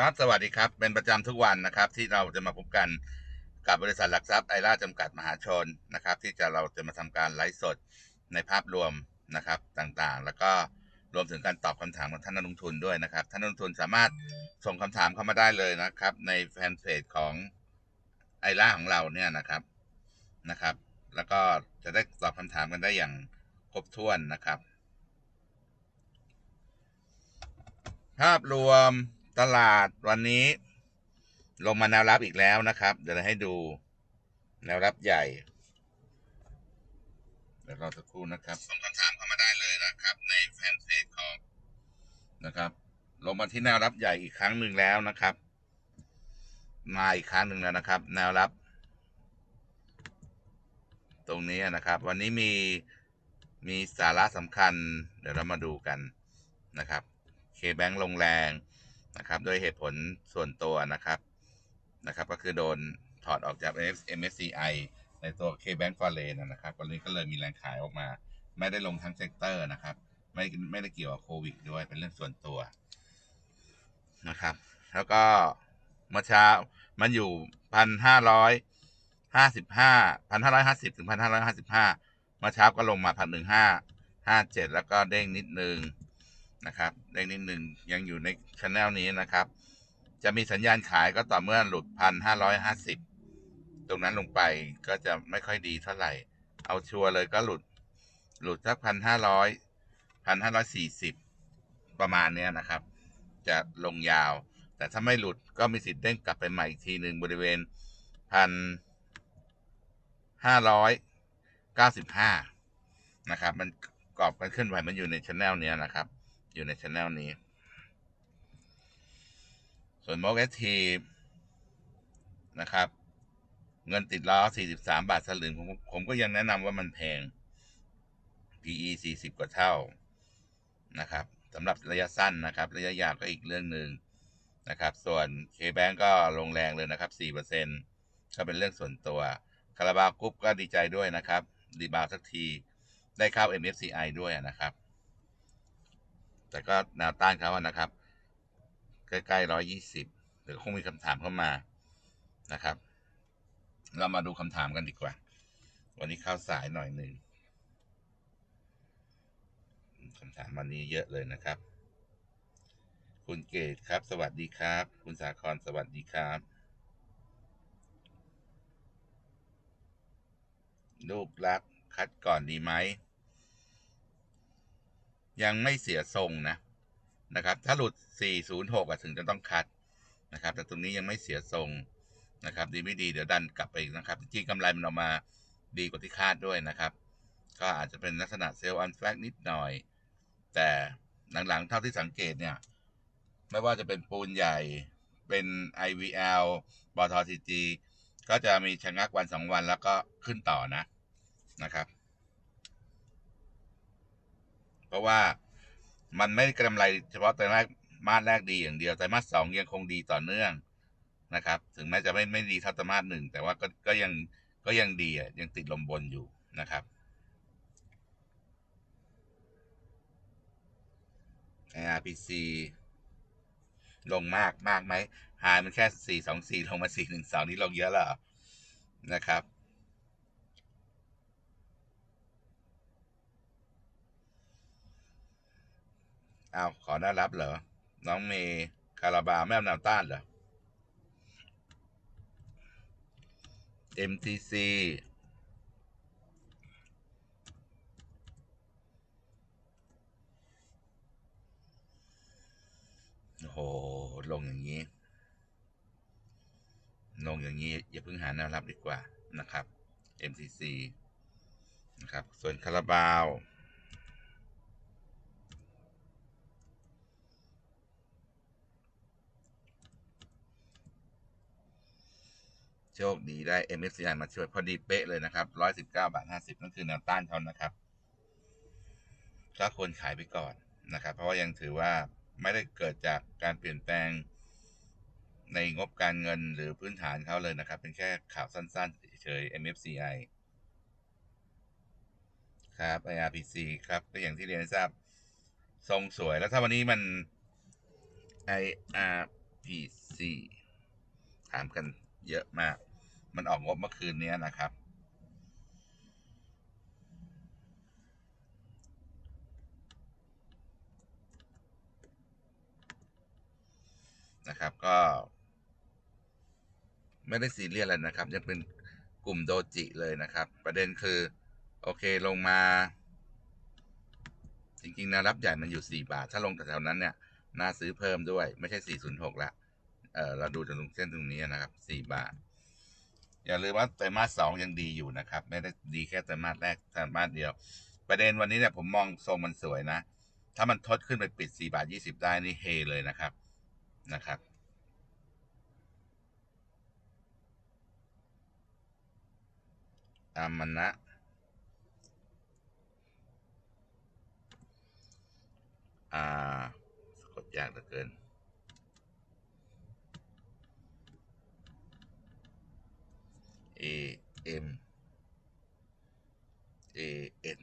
ครับ สวัสดีครับ เป็นประจำทุกวันนะครับ ที่เราจะมาพบกันกับบริษัทหลักทรัพย์ไอร่าจำกัดมหาชนนะครับ ที่จะเราจะมาทำการไลฟ์สดในภาพรวมนะครับต่างๆ แล้วก็รวมถึงการตอบคำถามของท่านนักลงทุนด้วยนะครับ ท่านนักลงทุนสามารถส่งคำถามเข้ามาได้เลยนะครับ ในแฟนเพจของไอร่าของเราเนี่ยนะครับนะครับ แล้วก็จะได้ตอบคำถามกันได้อย่างครบถ้วนนะครับ ภาพรวม ตลาดวันนี้ ลงมาแนวรับอีกแล้วนะครับ เดี๋ยวเราให้ดู แนวรับใหญ่ เดี๋ยวรอสักครู่นะครับส่งคำถามเข้ามาได้เลยนะครับ ในแฟนเพจของนะครับ ลงมาที่แนวรับใหญ่อีกครั้งหนึ่งแล้วนะครับ มาอีกครั้งหนึ่งแล้วนะครับ แนวรับ ตรงนี้นะครับ วันนี้มีมีสาระสำคัญ เดี๋ยวเรามาดูกันนะครับ เคแบงลงแรง นะครับด้วยเหตุผลส่วนตัวนะครับนะครับก็คือโดนถอดออกจาก MSCI ในตัว K-Bank f o r e นะครับวันนี้ก็เลยมีแรงขายออกมา ไม่ได้ลงทั้งเซกเตอร์นะครับ ไม่ไม่ได้เกี่ยวกับโควิดด้วยเป็นเรื่องส่วนตัวนะครับ แล้วก็เมื่อเช้ามันอยู่พันห้าร้อยห้าสิบห้าพันห้าร้อยห้าสิบถึงพันห้าร้อยห้าสิบห้าเมื่อเช้าก็ลงมาพันหนึ่งห้าห้าเจ็ดแล้วก็เด้งนิดนึง นะครับเด้งนิดนึงยังอยู่ในช anel นี้นะครับ จะมีสัญญาณขายก็ต่อเมื่อหลุดพันห้าร้อยห้าสิบตรงนั้นลงไปก็จะไม่ค่อยดีเท่าไหร่ เอาชัวร์เลยก็หลุด หลุดสักพันห้าร้อยพันห้าร้อยสี่สิบประมาณเนี้ยนะครับ จะลงยาว แต่ถ้าไม่หลุดก็มีสิทธิ์เด้งกลับไปใหม่อีกทีหนึ่งบริเวณพันห้าร้อยเก้าสิบห้านะครับ มันกรอบกันขึ้นไหวมันอยู่ในช anel เนี้ยนะครับ อยู่ในช anel นี้ ส่วน m o g ทีนะครับ เงินติดล้อ 43 บาทสลึงผมผมก็ยังแนะนำว่ามันแพง PE 40 กว่าเท่านะครับสำหรับระยะสั้นนะครับ ระยะยาวก็อีกเรื่องหนึ่งนะครับ ส่วน K-Bank ก็ลงแรงเลยนะครับ 4%ก็เป็นเรื่องส่วนตัวคาราบาวกรุ๊ปก็ดีใจด้วยนะครับดีบาวสักที ได้เข้า MFCI ด้วยนะครับ แต่ก็แนวต้านเขาอะนะครับ ใกล้ๆร้อยยี่สิบหรือคงมีคำถามเข้ามานะครับ เรามาดูคำถามกันดีกว่า วันนี้เข้าสายหน่อยหนึ่งคำถามวันนี้เยอะเลยนะครับ คุณเกตครับ สวัสดีครับ คุณสาครสวัสดีครับลูกรักคัดก่อนดีไหม ยังไม่เสียทรงนะนะครับ ถ้าหลุด 406อะถึงจะต้องคัดนะครับ แต่ตรงนี้ยังไม่เสียทรงนะครับ ดีไม่ดีเดี๋ยวดันกลับไปอีกนะครับ จริงกำไรมันออกมาดีกว่าที่คาดด้วยนะครับ ก็อาจจะเป็นลักษณะเซลล์อันแฟกนิดหน่อย แต่หลังๆ เท่าที่สังเกตเนี่ย ไม่ว่าจะเป็นปูนใหญ่ เป็น IVL บอทอทีจีก็จะมีชะงักวันสองวันแล้วก็ขึ้นต่อนะนะครับ ราะว่ามันไม่กำไรเฉพาะไตรมาสมาสแรกดีอย่างเดียวไตรมาสสองยังคงดีต่อเนื่องนะครับ ถึงแม้จะไม่ไม่ดีเท่าไตรมาสหนึ่งแต่ว่าก็ก็ยังก็ยังดีอะยังติดลมบนอยู่นะครับ IRPC ลงมากมากไหมหายมันแค่สี่สองสี่ลงมาสี่หนึ่งสองนี้ลงเยอะแล้วนะครับ อ้าขอน่ารับเหรอ น้องเมย์คาราบาแม่แนวต้านเหรอ MTC โอ้โห ลงอย่างนี้ ลงอย่างนี้ อย่าเพิ่งหาแนวรับดีกว่านะครับ MTC นะครับ ส่วนคาราบาว โชคดีได้ MSCI มาช่วยพอดีเป๊ะเลยนะครับร้อยสิบเก้าบาทห้าสิบนั่นคือแนวต้านเขานะครับ ก็ควรขายไปก่อนนะครับ เพราะว่ายังถือว่าไม่ได้เกิดจากการเปลี่ยนแปลงในงบการเงินหรือพื้นฐานเขาเลยนะครับ เป็นแค่ข่าวสั้นๆเฉย MFCI ครับ IRPC ครับก็อย่างที่เรียนทราบ ทรงสวยแล้วถ้าวันนี้มันไออ่า PC ถามกัน เยอะมาก มันออกงบเมื่อคืนนี้นะครับ นะครับก็ ไม่ได้ซีเรียสอะไรนะครับ ยังเป็นกลุ่มโดจิเลยนะครับ ประเด็นคือ โอเคลงมา จริงๆนะรับใหญ่มันอยู่ 4 บาท ถ้าลงแถวๆนั้นเนี่ยน่าซื้อเพิ่มด้วยไม่ใช่ 406 ละ เออเราดูจากตรงเส้นตรงนี้นะครับ4บาท อย่าลืมว่าไตรมาสสองยังดีอยู่นะครับ ไม่ได้ดีแค่ไตรมาสแรกไตรมาสเดียว ประเด็นวันนี้เนี่ยผมมองทรงมันสวยนะ ถ้ามันทดขึ้นไปปิด4บาท20ได้นี่เฮเลยนะครับนะครับอามันนะอ่าสกดยากเหลือเกิน A M A N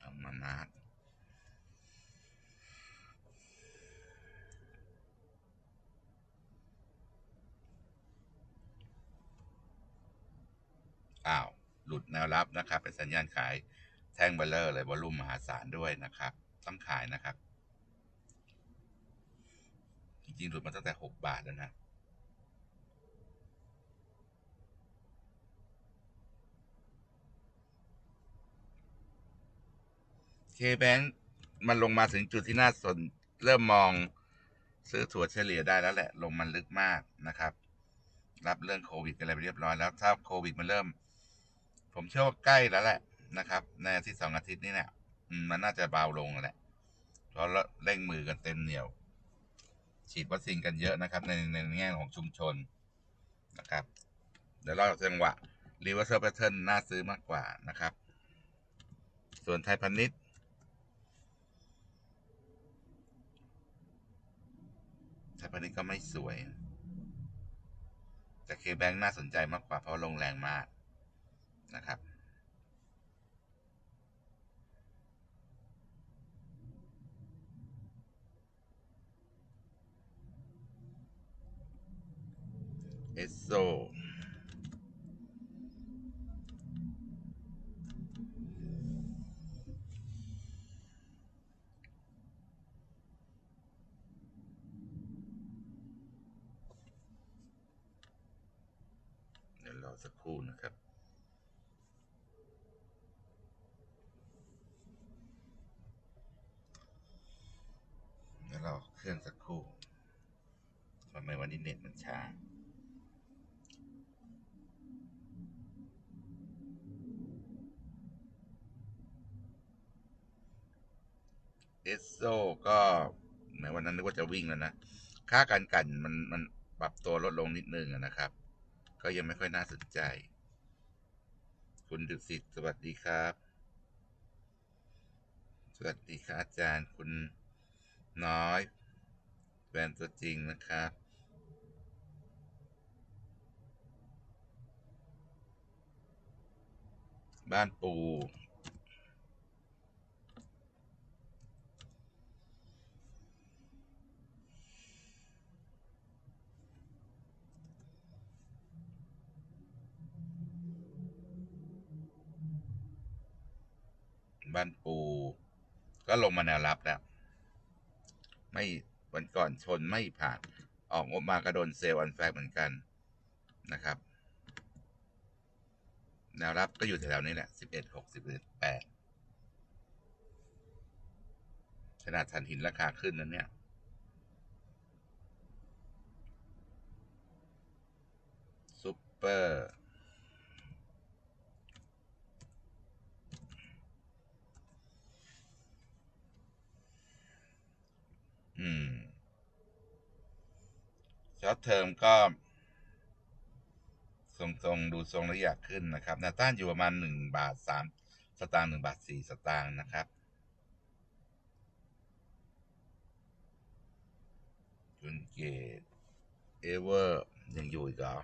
อามานะ อ้าว หลุดแนวรับนะครับ เป็นสัญญาณขายแท่งเบลเลอร์เลยวอลุ่มมหาศาลด้วยนะครับ ต้องขายนะครับ จริงๆ หลุดมาตั้งแต่ 6 บาทแล้วนะเคแบงมันลงมาถึงจุดที่น่าสน เริ่มมองซื้อถั่วเฉลี่ยได้แล้วแหละ ลงมันลึกมากนะครับ รับเรื่องโควิดกันอะไรไปเรียบร้อยแล้ว ถ้าโควิดมันเริ่ม ผมเชื่อว่าใกล้แล้วแหละนะครับในอาทิตย์สองอาทิตย์นี้เนี่ยมันน่าจะเบาลงแหละเพราะเร่งมือกันเต็มเหนียว ฉีดวัคซีนกันเยอะนะครับ ในในแง่ของชุมชนนะครับ เดี๋ยวเราจังหวะ reversal pattern น่าซื้อมากกว่านะครับ ส่วนไทยพาณิชไทยพาณิชก็ไม่สวย แต่เคแบงค์น่าสนใจมากกว่าเพราะลงแรงมาก นะครับ เอสโซเดี๋ยวรอสักครู่นะครับ เดี๋ยวรอ เครื่องสักครู่ทำไมวันนี้เน็ตมันช้าเอสโซก็แม้วันนั้นนึกว่าจะวิ่งแล้วนะ ค่าการกันมันมันปรับตัวลดลงนิดนึงนะครับ ก็ยังไม่ค่อยน่าสนใจ คุณดุสิตสวัสดีครับ สวัสดีครับอาจารย์คุณน้อย แฟนตัวจริงนะครับบ้านปู บ้านปู ก็ลงมาแนวรับแล้ว ไม่ วันก่อนชนไม่ผ่าน ออกงบมาก็โดนเซลล์อันแฟกเหมือนกันนะครับ แนวรับก็อยู่แถวๆนี้แหละสิบเอ็ดหกสิบเอ็ดแปดขนาดทันหินราคาขึ้นนั้นเนี่ยซุปเปอร์ อืมช็อตเทอมก็ทรงๆดูทรงแล้วอยากขึ้นนะครับแนวต้านอยู่ประมาณหนึ่งบาทสามสตางค์หนึ่งบาทสี่สตางค์นะครับคุณเกตเอเวอร์ยังอยู่อีกเหรอ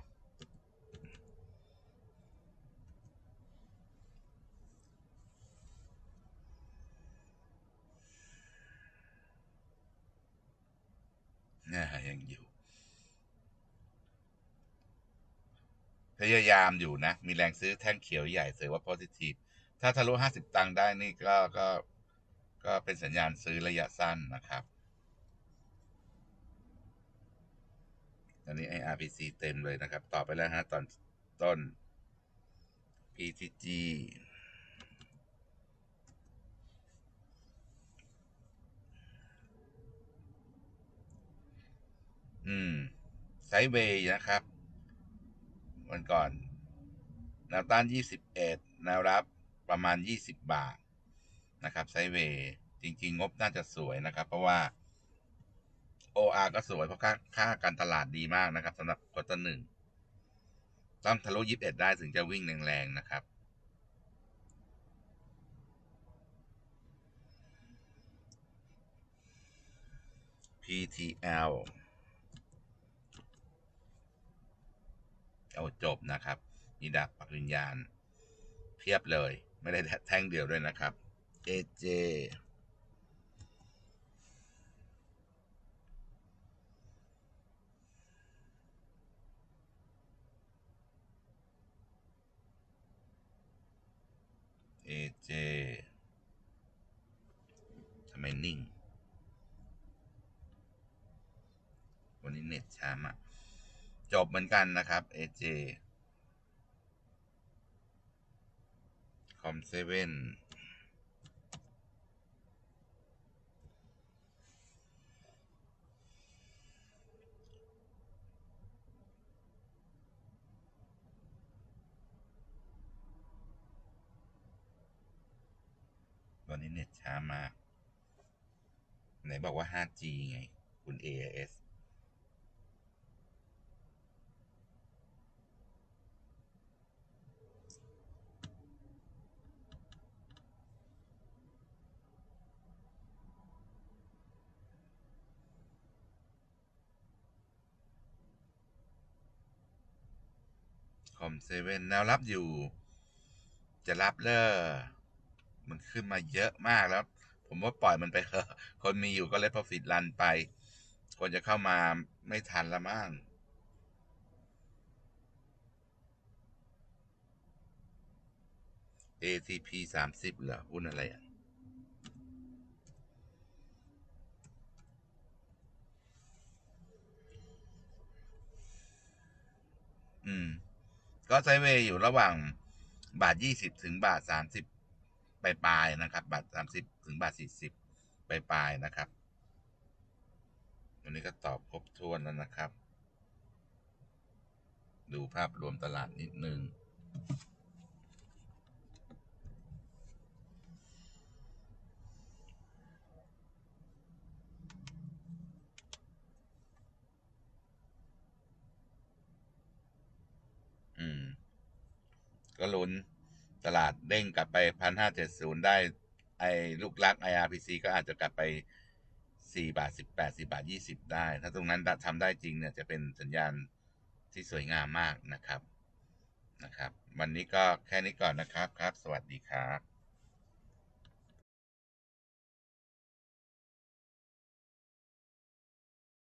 งอยู่ พยายามอยู่นะ มีแรงซื้อแท่งเขียวใหญ่เสยว่า positive ถ้าทะลุห้าสิบตังค์ได้นี่ก็ก็ก็เป็นสัญญาณซื้อระยะสั้นนะครับตอนนี้ IRPC เต็มเลยนะครับ ต่อไปแล้วฮะตอนต้น PTG อืม ไซด์เวย์นะครับ วันก่อนแนวต้าน 21แนวรับประมาณ 20 บาท นะครับไซด์เวย์จริง ๆ งบน่าจะสวยนะครับ เพราะว่า OR ก็สวยเพราะค่าค่าการตลาดดีมากนะครับสำหรับควอเตอร์หนึ่งต้องทะลุ 21 ได้ถึงจะวิ่งแรงๆนะครับ PTL เอาจบนะครับมีดักปักวิญญาณ เพียบเลย ไม่ได้แท่งเดียวด้วยนะครับ AJ AJ ทำไมนิ่ง วันนี้เน็ตช้ามาก จบเหมือนกันนะครับ AJ คอมเซเว่นวันนี้เน็ตช้ามาก ไหนบอกว่า 5G ไง คุณ AIS อมเซเว่นแนวรับอยู่ จะรับเลอมันขึ้นมาเยอะมากแล้ว ผมว่าปล่อยมันไปเถอะคนมีอยู่ก็เลยพอฟิตรันไป คนจะเข้ามาไม่ทันละมั่ง ATP สามสิบเหรอหุ้นอะไรอะอืม ก็ไซเวย์อยู่ระหว่างบาทยี่สิบถึงบาทสามสิบปลายๆนะครับ บาทสามสิบถึงบาทสี่สิบปลายๆนะครับวันนี้ก็ตอบครบถ้วนแล้วนะครับ ดูภาพรวมตลาดนิดนึง อืม ก็ลุ้นตลาดเด้งกลับไปพันห้าเจ็ดศูนย์ได้ ไอ้ลูกรัก IRPC ก็อาจจะกลับไปสี่บาทสิบแปดสี่บาทยี่สิบได้ ถ้าตรงนั้นทำได้จริงเนี่ยจะเป็นสัญญาณที่สวยงามมากนะครับนะครับ วันนี้ก็แค่นี้ก่อนนะครับครับ สวัสดีครับ